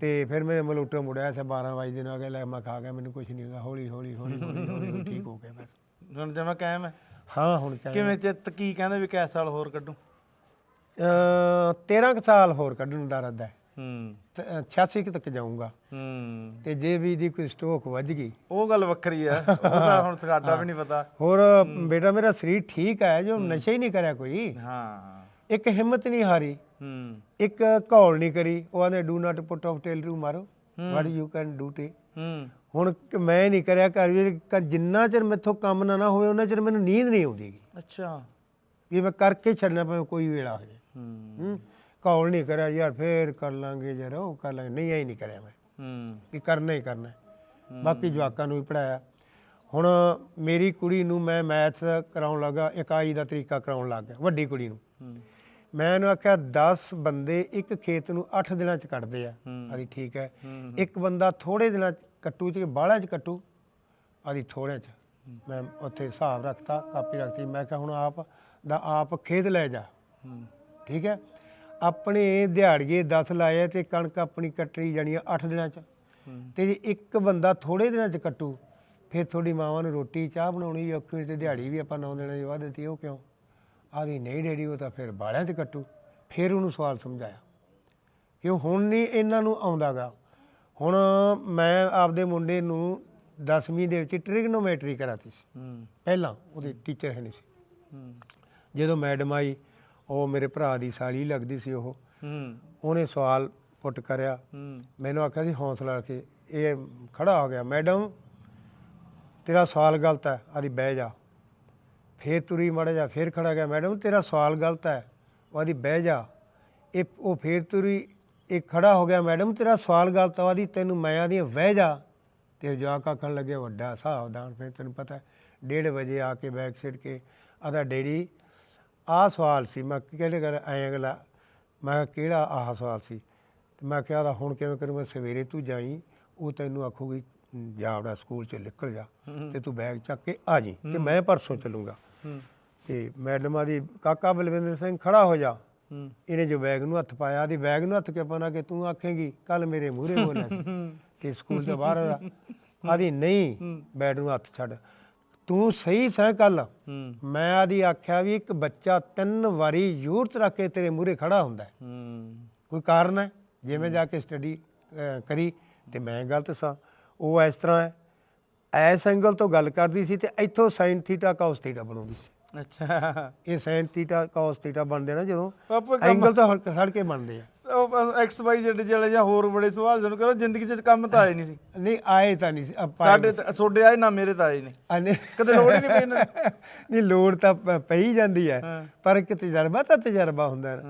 ਤੇ ਫਿਰ ਮੇਰੇ ਮਲੋਟੋ ਮੁੜਿਆ ਸੀ 12 ਵਜੇ ਦਿਨ ਆ ਗਿਆ ਲੈ ਮੈਂ ਖਾ ਗਿਆ ਮੈਨੂੰ ਕੁਝ ਨਹੀਂ ਹੋਗਾ ਹੌਲੀ ਹੌਲੀ ਹੌਲੀ ਹੌਲੀ ਠੀਕ ਹੋ ਗਿਆ ਬਸ। ਹੁਣ ਜਿਵੇਂ ਕਾਇਮ ਹੈ? ਹਾਂ ਹੁਣ ਕਿਆ ਕਿਵੇਂ ਚਿੱਤ ਕੀ ਕਹਿੰਦੇ ਵੀ ਕੈ ਸਾਲ ਹੋਰ ਕੱਢੂ? ਅ 13 ਕੁ ਸਾਲ ਹੋਰ ਕੱਢਣ ਦਾ ਇਰਾਦਾ ਹੈ। ਹੂੰ। ਤੇ, ਅ, 86 ਕੁ ਤੱਕ ਜਾਊਂਗਾ। ਹੂੰ। ਤੇ ਜੇ ਵੀ ਦੀ ਕੋਈ ਸਟ੍ਰੋਕ ਵੱਜ ਗਈ। ਉਹ ਗੱਲ ਵੱਖਰੀ ਆ। ਉਹਦਾ ਹੁਣ ਸਾਡਾ ਵੀ ਨਹੀਂ ਪਤਾ। ਹੋਰ ਬੇਟਾ ਮੇਰਾ ਸਰੀਰ ਠੀਕ ਹੈ ਜੋ ਨਸ਼ਾ ਹੀ ਨਹੀਂ ਕਰਿਆ ਕੋਈ। ਹਾਂ। ਇੱਕ ਹਿੰਮਤ ਨਹੀਂ ਹਾਰੀ। ਹੂੰ। ਇੱਕ ਘੌਲ ਨਹੀਂ ਕਰੀ। ਉਹ ਆਂਦੇ do not put off tomorrow. What you can do today ਹੂੰ। ਹੁਣ ਮੈਂ ਨਹੀਂ ਕਰਿਆ ਘਰ ਵਿੱਚ ਕ- ਜਿੰਨਾ ਚਿਰ ਮੈਥੋਂ ਕੰਮ ਨਾ ਨਾ ਹੋਵੇ ਉਹਨਾਂ ਚਿਰ ਮੈਨੂੰ ਨੀਂਦ ਨਹੀਂ ਆਉਂਦੀ ਅੱਛਾ। ਵੀ ਮੈਂ ਕਰਕੇ ਛੱਡਣਾ ਪਵੇ ਕੋਈ ਵੇਲਾ ਹੋ ਜਾਏ। ਹੂੰ। ਘੌਲ ਨਹੀਂ ਕਰਿਆ ਯਾਰ ਫੇਰ ਕਰ ਲਾਂਗੇ ਯਾਰ ਉਹ ਕਰ ਲਾਂਗੇ। ਨਹੀਂ ਐ ਨਹੀਂ ਕਰਿਆ ਮੈਂ। ਹੂੰ। ਵੀ ਕਰਨਾ ਹੀ ਕਰਨਾ। ਬਾਕੀ ਜਵਾਕਾਂ ਨੂੰ ਵੀ ਪੜਾਇਆ ਹੁਣ ਮੇਰੀ ਕੁੜੀ ਨੂੰ ਮੈਂ ਮੈਥ ਕਰਾਉਣ ਲੱਗਾ ਇਕਾਈ ਦਾ ਤਰੀਕਾ ਕਰਾਉਣ ਲੱਗ ਵੱਡੀ ਕੁੜੀ ਨੂੰ। ਹੂੰ। ਮੈਂ ਇਹਨੂੰ ਆਖਿਆ 10 ਬੰਦੇ ਇੱਕ ਖੇਤ ਨੂੰ 8 ਦਿਨਾਂ ਚ ਕੱਟਦੇ ਆ। ਆਦੀ ਠੀਕ ਹੈ। ਇੱਕ ਬੰਦਾ ਥੋੜੇ ਦਿਨਾਂ ਚ ਕੱਟੂ ਚ ਬਾਹਲਾ ਚ ਕੱਟੂ ਆਦੀ ਥੋੜੇ ਚ। ਮੈਂ ਉੱਥੇ ਹਿਸਾਬ ਰੱਖਤਾ ਕਾਪੀ ਰੱਖਤੀ। ਮੈਂ ਕਿਹਾ ਹੁਣ ਆਪ ਦਾ ਆਪ ਖੇਤ ਲੈ ਜਾ। ਠੀਕ ਹੈ। ਆਪਣੇ ਦਿਹਾੜੀਏ 10 ਲਾਏ ਤੇ ਕਣਕ ਆਪਣੀ ਕੱਟਣੀ ਜਾਣੀ ਆ 8 ਦਿਨਾਂ ਚ। ਤੇ ਜੇ ਇੱਕ ਬੰਦਾ ਥੋੜੇ ਦਿਨਾਂ ਚ ਕੱਟੂ ਫਿਰ ਤੁਹਾਡੀ ਮਾਵਾਂ ਨੂੰ ਰੋਟੀ ਚਾਹ ਬਣਾਉਣੀ ਔਖੀ ਤੇ ਦਿਹਾੜੀ ਵੀ ਆਪਾਂ 9 ਦਿਨਾਂ ਦੀ ਵਾਧ ਦਿੱਤੀ ਉਹ ਕਿਉਂ? ਆਦੀ ਨਹੀਂ ਡੈਡੀ ਉਹ ਤਾਂ ਫਿਰ ਬਾਲਿਆਂ ਚ ਕੱਟੂ। ਫਿਰ ਉਹਨੂੰ ਸਵਾਲ ਸਮਝਾਇਆ। ਕਿ ਹੁਣ ਨਹੀਂ ਇਹਨਾਂ ਨੂੰ ਆਉਂਦਾਗਾ? ਹੁਣ ਮੈਂ ਆਪਦੇ ਮੁੰਡੇ ਨੂੰ 10ਵੀਂ ਦੇ ਵਿੱਚ ਟ੍ਰਿਗਨੋਮੈਟਰੀ ਕਰਾਤੀ ਸੀ। ਪਹਿਲਾਂ ਉਹਦੇ ਟੀਚਰ ਹੈ ਨਹੀਂ ਸੀ। ਜਦੋਂ ਮੈਡਮ ਆਈ ਉਹ ਮੇਰੇ ਭਰਾ ਦੀ ਸਾਲੀ ਲੱਗਦੀ ਸੀ ਉਹ। ਉਹਨੇ ਸਵਾਲ ਪੁੱਟ ਕਰਿਆ। ਮੈਨੂੰ ਆਖਿਆ ਸੀ ਹੌਸਲਾ ਰੱਖੇ। ਇਹ ਖੜਾ ਹੋ ਗਿਆ। ਮੈਡਮ ਤੇਰਾ ਸਵਾਲ ਗਲਤ ਹੈ। ਆਦੀ ਬਹਿ ਜਾ। ਫੇਰ ਤੁਰੀ ਮੜ ਜਾ ਫੇਰ ਖੜਾ ਗਿਆ ਮੈਡਮ ਤੇਰਾ ਸਵਾਲ ਗਲਤ ਹੈ ਉਹ ਆਦੀ ਬਹਿ ਜਾ। ਇਹ ਉਹ ਫੇਰ ਤੁਰੀ ਇਹ ਖੜਾ ਹੋ ਗਿਆ ਮੈਡਮ ਤੇਰਾ ਸਵਾਲ ਗਲਤ ਹੈ ਆਦੀ ਤੈਨੂੰ ਮੈਂ ਆਦੀ ਬਹਿ ਜਾ। ਤੇ ਜਵਾਕ ਆਖਣ ਲੱਗੇ ਵੱਡਾ ਸਾਵਧਾਨ ਫਿਰ ਤੈਨੂੰ ਪਤਾ 1:30 ਵਜੇ ਆ ਕੇ ਬੈਗ ਸਿੱਟ ਕੇ ਆਦਾ ਡੈਡੀ ਆਹ ਸਵਾਲ ਸੀ। ਮੈਂ ਕਿਹੜੇ ਕਰ ਐਂ ਅਗਲਾ ਮੈਂ ਕਿਹਾ, ਕਿਹੜਾ ਆਹ ਸਵਾਲ ਸੀ? ਤੇ ਮੈਂ ਕਿਹਾ ਦਾ ਹੁਣ ਕਿਵੇਂ ਕਰੂੰਗਾ ਸਵੇਰੇ ਤੂੰ ਜਾਈ ਉਹ ਤੈਨੂੰ ਆਖੂਗੀ "ਹਮ, ਜਾ ਆਪਣਾ ਸਕੂਲ ਚ ਨਿਕਲ ਜਾ ਤੇ ਤੂੰ ਬੈਗ ਚੱਕ ਕੇ ਆ ਜੀ ਤੇ ਮੈਂ ਪਰਸੋਂ ਚੱਲੂੰਗਾ। ਤੇ ਮੈਡਮ ਆਦੀ, ਕਾਕਾ ਬਲਵਿੰਦਰ ਸਿੰਘ ਖੜਾ ਹੋ ਜਾ। ਇਹਨੇ ਜੋ ਬੈਗ ਨੂੰ ਹੱਥ ਪਾਇਆ, ਆਦੀ ਬੈਗ ਨੂੰ ਹੱਥ ਕੇ ਪਾਣਾ ਕਿ ਤੂੰ ਆਖੇਂਗੀ ਕੱਲ ਮੇਰੇ ਮੂਹਰੇ ਬੋਲਿਆ ਸੀ ਕਿ ਸਕੂਲ ਤੋਂ ਬਾਹਰ ਆਦੀ, ਨਹੀਂ ਬੈਗ ਨੂੰ ਹੱਥ ਛੱਡ। ਤੂੰ ਸਹੀ ਸਹਿ ਕੱਲ ਮੈਂ ਆਦੀ ਆਖਿਆ ਵੀ ਇੱਕ ਬੱਚਾ ਤਿੰਨ ਵਾਰੀ ਯੂਰਤ ਰੱਖ ਕੇ ਤੇਰੇ ਮੂਹਰੇ ਖੜਾ ਹੁੰਦਾ ਕੋਈ ਕਾਰਨ ਹੈ? ਜਿਵੇਂ ਜਾ ਕੇ ਸਟੱਡੀ ਕਰੀ, ਤੇ ਮੈਂ ਗਲਤ ਸਾਂ। ਉਹ ਇਸ ਤਰ੍ਹਾਂ ਹੈ। ਐਸ ਐਂਗਲ ਤੋਂ ਗੱਲ ਕਰਦੀ ਸੀ ਤੇ ਇੱਥੋਂ sin ਥੀਟਾ cos ਥੀਟਾ ਬਣਾਉਂਦੀ ਸੀ। ਅੱਛਾ। ਇਹ sin ਥੀਟਾ cos ਥੀਟਾ ਬਣਦੇ ਨਾ ਜਦੋਂ ਐਂਗਲ ਤਾਂ ਹੜ- ਸੜ ਕੇ ਬਣਦੇ ਆ। ਐਕਸ ਵਾਈ ਜ਼ੈਡ ਜਿਹੜੇ ਜਾਂ ਹੋਰ ਬੜੇ ਸਵਾਲ ਸਾਨੂੰ ਕਰੋ ਜ਼ਿੰਦਗੀ 'ਚ ਕੰਮ ਤਾਂ ਆਏ ਨਹੀਂ ਸੀ। ਨਹੀਂ ਆਏ ਤਾਂ ਨਹੀਂ ਸਾਡੇ ਤੁਹਾਡੇ ਆਏ ਨਾ ਮੇਰੇ ਤਾਂ ਆਏ ਨੇ ਅਨੇ ਕਦੇ ਲੋੜ ਹੀ ਨਹੀਂ ਪਈ। ਨਹੀਂ ਲੋੜ ਤਾਂ ਪਈ ਜਾਂਦੀ ਹੈ। ਪਰ ਇੱਕ ਤਜਰਬਾ ਤਾਂ ਤਜਰਬਾ ਹੁੰਦਾ।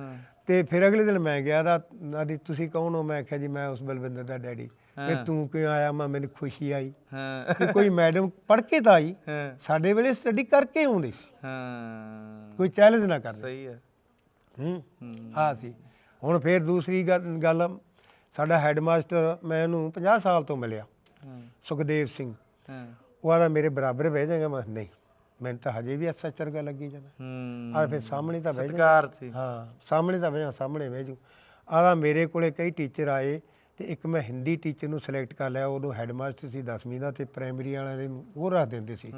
ਤੇ ਫਿਰ ਅਗਲੇ ਦਿਨ ਮੈਂ ਗਿਆ ਦਾ ਆਦੀ ਤੁਸੀਂ ਕੌਣ ਹੋ? ਮੈਂ ਕਿਹਾ ਜੀ ਮੈਂ ਉਸ ਬਲਵਿੰਦਰ ਦਾ ਡੈਡੀ। ਤੇ ਤੂੰ ਕਿਉਂ ਆਇਆ? ਮੈਂ ਮੈਨੂੰ ਖੁਸ਼ੀ ਆਈ। ਹਾਂ। ਕਿ ਕੋਈ ਮੈਡਮ ਪੜ੍ਹ ਕੇ ਤਾਂ ਆਈ। ਹਾਂ। ਸਾਡੇ ਵੇਲੇ ਸਟੱਡੀ ਕਰਕੇ ਆਉਂਦੀ ਸੀ। ਹਾਂ। ਕੋਈ ਚੈਲੰਜ ਨਾ ਕਰਦੇ ਸਹੀ ਹੈ। ਹੂੰ। ਹਾਂ। ਸੀ ਹੁਣ ਫਿਰ ਦੂਸਰੀ ਗੱਲ ਸਾਡਾ ਹੈਡਮਾਸਟਰ ਮੈਂ ਇਹਨੂੰ 50 ਸਾਲ ਤੋਂ ਮਿਲਿਆ। ਸੁਖਦੇਵ ਸਿੰਘ। ਹਾਂ। ਉਹ ਆਦਾ ਮੇਰੇ ਬਰਾਬਰ ਬਹਿ ਜਾਏਗਾ? ਮੈਂ ਨਹੀਂ। ਮੈਨੂੰ ਤਾਂ ਹਜੇ ਵੀ ਐਸਾ ਚਰਗਾ ਲੱਗੀ ਜਾਣਾ। ਹੂੰ। ਆ ਫਿਰ ਸਾਹਮਣੇ ਤਾਂ ਬਹਿ ਜਾ ਸਤਿਕਾਰ ਸੀ। ਹਾਂ ਸਾਹਮਣੇ ਤਾਂ ਬਹਿ ਜਾ ਸਾਹਮਣੇ ਬਹਿ ਜੂ ਆਦਾ ਮੇਰੇ ਕੋਲੇ ਕਈ ਟੀਚਰ ਆਏ। ਤੇ ਇੱਕ ਮੈਂ ਹਿੰਦੀ ਟੀਚਰ ਨੂੰ ਸਿਲੈਕਟ ਕਰ ਲਿਆ ਉਦੋਂ ਹੈਡਮਾਸਟਰ ਸੀ 10ਵੀਂ ਦਾ ਤੇ ਪ੍ਰਾਇਮਰੀ ਵਾਲਿਆਂ ਦੇ ਉਹ ਰੱਖ ਦਿੰਦੇ ਸੀ।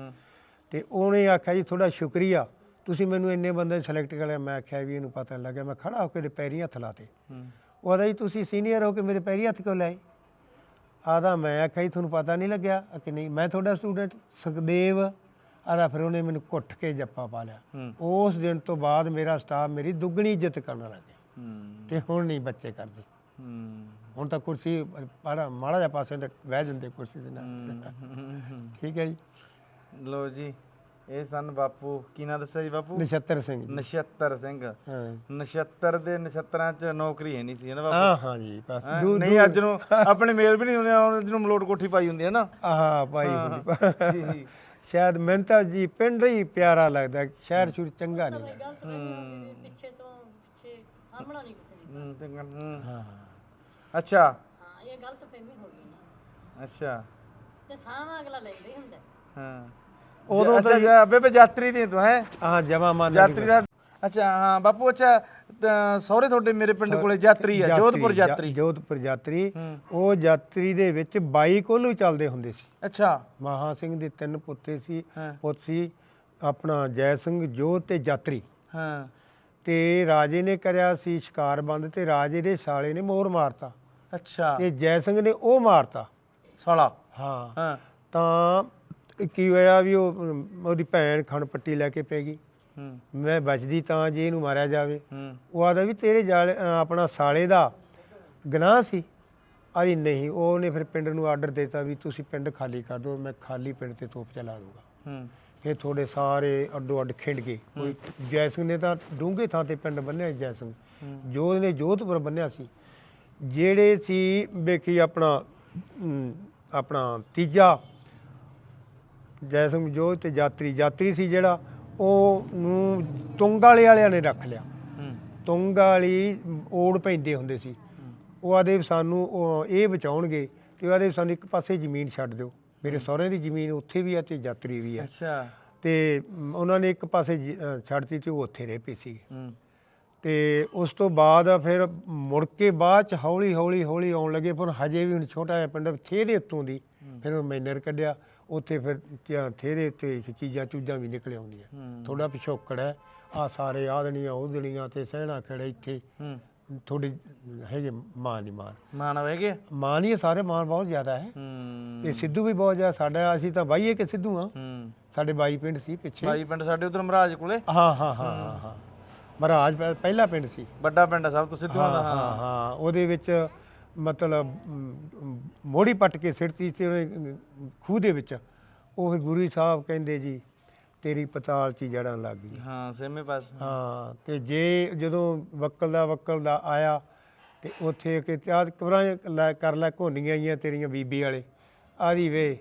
ਤੇ ਉਹਨੇ ਆਖਿਆ ਜੀ ਤੁਹਾਡਾ ਸ਼ੁਕਰੀਆ ਤੁਸੀਂ ਮੈਨੂੰ ਇੰਨੇ ਬੰਦੇ ਸਿਲੈਕਟ ਕਰ ਲਿਆ। ਮੈਂ ਆਖਿਆ ਵੀ ਇਹਨੂੰ ਪਤਾ ਲੱਗਿਆ ਮੈਂ ਖੜਾ ਹੋ ਕੇ ਪੈਰੀਂ ਹੱਥ ਲਾਤੇ। ਉਹ ਆਦਾ ਜੀ ਤੁਸੀਂ ਸੀਨੀਅਰ ਹੋ ਕੇ ਮੇਰੇ ਪੈਰੀਂ ਹੱਥ ਕਿਉਂ ਲਾਏ? ਆਦਾ ਮੈਂ ਆਖਿਆ ਜੀ ਤੁਹਾਨੂੰ ਪਤਾ ਨਹੀਂ ਲੱਗਿਆ ਕਿ ਨਹੀਂ? ਮੈਂ ਤੁਹਾਡਾ ਸਟੂਡੈਂਟ ਸੁਖਦੇਵ। ਆਦਾ ਫਿਰ ਉਹਨੇ ਮੈਨੂੰ ਘੁੱਟ ਕੇ ਜੱਫਾ ਪਾ ਲਿਆ। ਉਸ ਦਿਨ ਤੋਂ ਬਾਅਦ ਮੇਰਾ ਸਟਾਫ ਮੇਰੀ ਦੁੱਗਣੀ ਇੱਜ਼ਤ ਕਰਨ ਲੱਗ ਗਿਆ। ਤੇ ਹੁਣ ਨਹੀਂ ਬੱਚੇ ਕਰਦੇ। ਹੁਣ ਤਾਂ ਕੁਰਸੀ ਮਾੜਾ ਮਾੜਾ ਜਿਹਾ ਪਾਸੇ ਤੇ ਬਹਿ ਜਾਂਦੇ ਕੁਰਸੀ ਦੇ ਨਾਲ। ਠੀਕ ਹੈ ਜੀ। ਲੋ ਜੀ ਇਹ ਸਨ ਬਾਪੂ ਕੀ ਨਾਂ ਦੱਸਿਆ ਜੀ ਬਾਪੂ? ਨਛੱਤਰ ਸਿੰਘ ਜੀ। ਨਛੱਤਰ ਸਿੰਘ। ਹਾਂ। ਨਛੱਤਰ ਦੇ ਨਛੱਤਰਾਂ 'ਚ ਨੌਕਰੀ ਹੈ ਨਹੀਂ ਸੀ ਨਾ ਬਾਪੂ? ਹਾਂ ਹਾਂ ਜੀ ਨਹੀਂ ਅੱਜ ਨੂੰ ਆਪਣੇ ਮੇਲ ਵੀ ਨਹੀਂ ਹੁੰਦੇ ਹੁਣ ਜਿਹਨੂੰ ਮਲੋਟ ਕੋਠੀ ਪਾਈ ਹੁੰਦੀ ਹੈ ਨਾ। ਆਹ ਭਾਈ ਹੁੰਦੀ। ਜੀ ਸ਼ਾਇਦ ਮੈਨੂੰ ਤਾਂ ਜੀ ਪਿੰਡ ਹੀ ਪਿਆਰਾ ਲੱਗਦਾ ਸ਼ਹਿਰ ਸ਼ੁਰ ਚੰਗਾ ਨਹੀਂ ਲੱਗਦਾ। ਪਿੱਛੇ ਤੋਂ ਪਿੱਛੇ ਸਾਹਮਣਾ ਨਹੀਂ ਕਿਸੇ ਨੇ। ਹਾਂ। ਅੱਛਾ। ਹਾਂ ਇਹ ਗਲਤ ਫਹਿਮੀ ਹੋ ਗਈ ਨਾ। ਅੱਛਾ। ਤੇ ਸਾਹਮਣਾ ਅਗਲਾ ਲੈਂਦਾ ਹੁੰਦਾ। ਹਾਂ। ਉਦੋਂ ਉਦੋਂ ਅੱਛਾ ਜੀ, ਬੇਬੇ ਯਾਤਰੀ ਦੀ ਤੂੰ ਹੈ? ਹਾਂ ਜਮਾ ਮਾਨ ਯਾਤਰੀ ਦਾ ਅੱਛਾ ਹਾਂ ਬਾਪੂ ਅੱਛਾ ਤਾਂ ਸਹੁਰੇ ਤੁਹਾਡੇ ਮੇਰੇ ਪਿੰਡ ਕੋਲੇ ਯਾਤਰੀ ਹੈ ਜੋਧਪੁਰ ਯਾਤਰੀ। ਜੋਧਪੁਰ ਯਾਤਰੀ। ਉਹ ਯਾਤਰੀ ਦੇ ਵਿੱਚ 22 ਕੋਲੂ ਚੱਲਦੇ ਹੁੰਦੇ ਸੀ। ਅੱਛਾ। ਮਹਾ ਸਿੰਘ ਦੇ ਤਿੰਨ ਪੁੱਤੇ ਸੀ ਹਾਂ। ਪੁੱਤ ਸੀ ਆਪਣਾ ਜੈ ਸਿੰਘ ਜੋਧ ਤੇ ਯਾਤਰੀ। ਹਾਂ। ਤੇ ਰਾਜੇ ਨੇ ਕਰਿਆ ਸੀ ਸ਼ਿਕਾਰ ਬੰਦ ਤੇ ਰਾਜੇ ਦੇ ਸਾਲੇ ਨੇ ਮੋਰ ਮਾਰਤਾ। ਅੱਛਾ। ਤੇ ਜੈ ਸਿੰਘ ਨੇ ਉਹ ਮਾਰਤਾ। ਸਾਲਾ। ਹਾਂ। ਹਾਂ। ਤਾਂ ਕੀ ਹੋਇਆ ਵੀ ਉਹ ਉਹਦੀ ਭੈਣ ਖਣ ਪੱਟੀ ਲੈ ਕੇ ਪੈ ਗਈ। ਹੂੰ। ਮੈਂ ਬਚਦੀ ਤਾਂ ਜੇ ਇਹਨੂੰ ਮਾਰਿਆ ਜਾਵੇ। ਹੂੰ। ਉਹ ਆਦਾ ਵੀ ਤੇਰੇ ਜਾਲੇ ਆਪਣਾ ਸਾਲੇ ਦਾ ਗਨਾਹ ਸੀ। ਆਈ ਨਹੀਂ ਉਹਨੇ ਫਿਰ ਪਿੰਡ ਨੂੰ ਆਰਡਰ ਦਿੱਤਾ ਵੀ ਤੁਸੀਂ ਪਿੰਡ ਖਾਲੀ ਕਰ ਦਿਓ ਮੈਂ ਖਾਲੀ ਪਿੰਡ ਤੇ ਤੋਪ ਚਲਾ ਦੂੰਗਾ ਹੂੰ। ਫਿਰ ਤੁਹਾਡੇ ਸਾਰੇ ਅੱਡੋ ਅੱਡ ਖਿੰਡ ਗਏ। ਕੋਈ ਜੈ ਸਿੰਘ ਨੇ ਤਾਂ ਡੂੰਘੇ ਥਾਂ ਤੇ ਪਿੰਡ ਬੰਨਿਆ ਜੈ ਸਿੰਘ। ਜੋਧ ਨੇ ਜੋਧਪੁਰ ਬੰਨਿਆ ਸੀ। ਜਿਹੜੇ ਸੀ ਵੇਖੀ ਆਪਣਾ ਆਪਣਾ ਤੀਜਾ ਜੈ ਸਿੰਘ ਜੋਧ ਤੇ ਯਾਤਰੀ ਯਾਤਰੀ ਸੀ ਜਿਹੜਾ ਉਹ ਨੂੰ ਤੁੰਗ ਵਾਲੇ ਵਾਲਿਆਂ ਨੇ ਰੱਖ ਲਿਆ। ਤੁੰਗ ਵਾਲੀ ਓੜ ਪੈਂਦੇ ਹੁੰਦੇ ਸੀ। ਉਹ ਆਦੇ ਸਾਨੂੰ ਉਹ ਇਹ ਬਚਾਉਣਗੇ ਤੇ ਆਦੇ ਸਾਨੂੰ ਇੱਕ ਪਾਸੇ ਜ਼ਮੀਨ ਛੱਡ ਦਿਓ। ਮੇਰੇ ਸਹੁਰੇ ਦੀ ਜ਼ਮੀਨ ਉੱਥੇ ਵੀ ਆ ਤੇ ਯਾਤਰੀ ਵੀ ਆ। ਅੱਛਾ। ਤੇ ਉਹਨਾਂ ਨੇ ਇੱਕ ਪਾਸੇ ਛੱਡਤੀ ਤੇ ਉਹ ਉੱਥੇ ਰਹਿ ਪਏ ਸੀ ਤੇ ਉਸ ਤੋਂ ਬਾਅਦ ਫਿਰ ਮੁੜ ਕੇ ਬਾਅਦ ਚ ਹੌਲੀ ਹੌਲੀ ਹੌਲੀ ਆਉਣ ਲੱਗੇ ਪਰ ਹਜੇ ਵੀ ਹੁਣ ਛੋਟਾ ਜਿਹਾ ਪਿੰਡ ਥੇਰੇ ਉੱਤੋਂ ਦੀ ਫਿਰ ਉਹ ਮੈਨਰ ਕੱਢਿਆ ਉੱਥੇ ਫਿਰ ਕਿਆ ਥੇਰੇ ਤੇ ਚੀਜ਼ਾਂ ਚੂਜ਼ਾਂ ਵੀ ਨਿਕਲ ਆਉਂਦੀਆਂ ਹੂੰ। ਥੋੜਾ ਪਿਛੋਕੜ ਹੈ ਆ ਸਾਰੇ ਆਦਣੀਆਂ ਉਦਣੀਆਂ ਤੇ ਸਹਿਣਾ ਖੜੇ ਇੱਥੇ। ਹੂੰ। ਥੋੜੀ ਹੈਗੇ ਮਾਂ ਨਹੀਂ ਮਾਨ ਮਾਨਵ ਹੈਗੇ? ਮਾਂ ਨਹੀਂ ਸਾਰੇ ਮਾਨ ਬਹੁਤ ਜ਼ਿਆਦਾ ਹੈ। ਹੂੰ। ਤੇ ਸਿੱਧੂ ਵੀ ਬਹੁਤ ਜ਼ਿਆਦਾ ਸਾਡਾ ਅਸੀਂ ਤਾਂ ਬਾਈਏ ਕਿ ਸਿੱਧੂ ਆ ਹੂੰ। ਸਾਡੇ ਬਾਈ ਪਿੰਡ ਸੀ ਪਿੱਛੇ। ਬਾਈ ਪਿੰਡ ਸਾਡੇ ਉਧਰ ਮਹਾਰਾਜ ਕੋਲੇ। ਹਾਂ ਹਾਂ ਹਾਂ ਹਾਂ। ਹਾਂ। ਮਹਾਰਾਜ ਪਹਿ- ਪਹਿਲਾ ਪਿੰਡ ਸੀ। ਵੱਡਾ ਪਿੰਡ ਆ ਸਭ ਤੋਂ ਸਿੱਧੂਆਂ ਦਾ ਹਾਂ ਹਾਂ ਹਾਂ। ਹਾਂ ਉਹਦੇ ਵਿੱਚ ਮਤਲਬ ਮ, ਮੋੜੀ ਪੱਟ ਕੇ ਸਿਰਤੀ ਸੀ ਉਹਨੇ ਖੂਹ ਦੇ ਵਿੱਚ। ਉਹ ਫਿਰ ਗੁਰੂ ਸਾਹਿਬ ਕਹਿੰਦੇ ਜੀ ਤੇਰੀ ਪਤਾਲ ਚ ਜੜਾਂ ਲੱਗ ਗਈ ਹਾਂ ਸੇਮੇ ਪਾਸ। ਹਾਂ ਤੇ ਜੇ ਜਦੋਂ ਵਕਲ ਦਾ ਵਕਲ ਦਾ ਆਇਆ ਤੇ ਉੱਥੇ ਕਿ ਤਿਆਦ ਕਬਰਾਂ ਲੈ ਕਰ ਲੈ ਘੋਨੀਆਂ ਆਈਆਂ ਤੇਰੀਆਂ ਬੀਬੀ ਵਾਲੇ। ਆਦੀ ਵੇ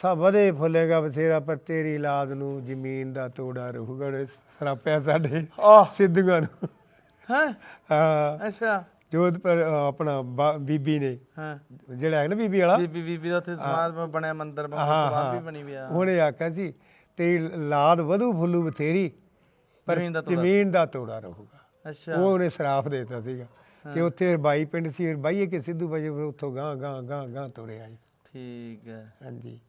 ਸਭ ਵਧੇ ਫੁੱਲੇਗਾ ਬਥੇਰਾ ਪਰ ਤੇਰੀ ਲਾਦ ਨੂੰ ਜ਼ਮੀਨ ਦਾ ਤੋੜਾ ਰਹੂਗਾ ਉਹਨੇ ਸਰਾਪਿਆ ਸਾਡੇ ਆਹ। ਸਿੱਧੂਆਂ ਨੂੰ। ਹੈ? ਹਾਂ। ਅੱਛਾ। ਜੋਧਪੁਰ ਅ, ਆਪਣਾ ਬਾ- ਬੀਬੀ ਨੇ। ਹਾਂ। ਜਿਹੜਾ ਹੈ ਨਾ ਬੀਬੀ ਵਾਲਾ? ਬੀਬੀ ਬੀਬੀ ਦਾ ਉੱਥੇ ਸਮਾਦ ਬਣਿਆ ਮੰਦਿਰ ਹਾਂ ਸਮਾਦ ਵੀ ਬਣੀ ਵੀ ਆ। ਉਹਨੇ ਆਖਿਆ ਸੀ ਤੇਰੀ ਲਾਦ ਵਧੂ ਫੁੱਲੂ ਬਥੇਰੀ ਪਰ ਜ਼ਮੀਨ ਦਾ ਤੋੜਾ। ਜ਼ਮੀਨ ਦਾ ਤੋੜਾ ਰਹੂਗਾ। ਅੱਛਾ। ਉਹ ਉਹਨੇ ਸਰਾਫ ਦੇਤਾ ਸੀਗਾ। ਤੇ ਉੱਥੇ ਬਾਈ ਪਿੰਡ ਸੀ ਬਾਈਏ ਕਿ ਸਿੱਧੂ ਬਾਈ ਉੱਥੋਂ ਗਾਂ ਗਾਂ ਗਾਂ ਗਾਂ ਤੁਰੇ ਆਏ ਠੀਕ ਹੈ। ਹਾਂਜੀ।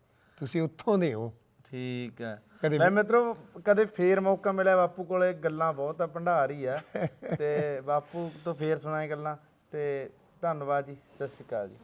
ਤੁਸੀਂ ਉੱਥੋਂ ਦੇ ਹੋ। ਠੀਕ ਹੈ। ਕਦੇ ਮੈਂ ਮਿੱਤਰੋ ਕਦੇ ਫੇਰ ਮੌਕਾ ਮਿਲਿਆ ਬਾਪੂ ਕੋਲੇ ਗੱਲਾਂ ਬਹੁਤ ਆ ਭੰਡਾਰ ਹੀ ਆ। ਤੇ ਬਾਪੂ ਤੋਂ ਫੇਰ ਸੁਣਾਏ ਗੱਲਾਂ। ਤੇ ਧੰਨਵਾਦ ਜੀ ਸਤਿ ਸ਼੍ਰੀ ਅਕਾਲ ਜੀ।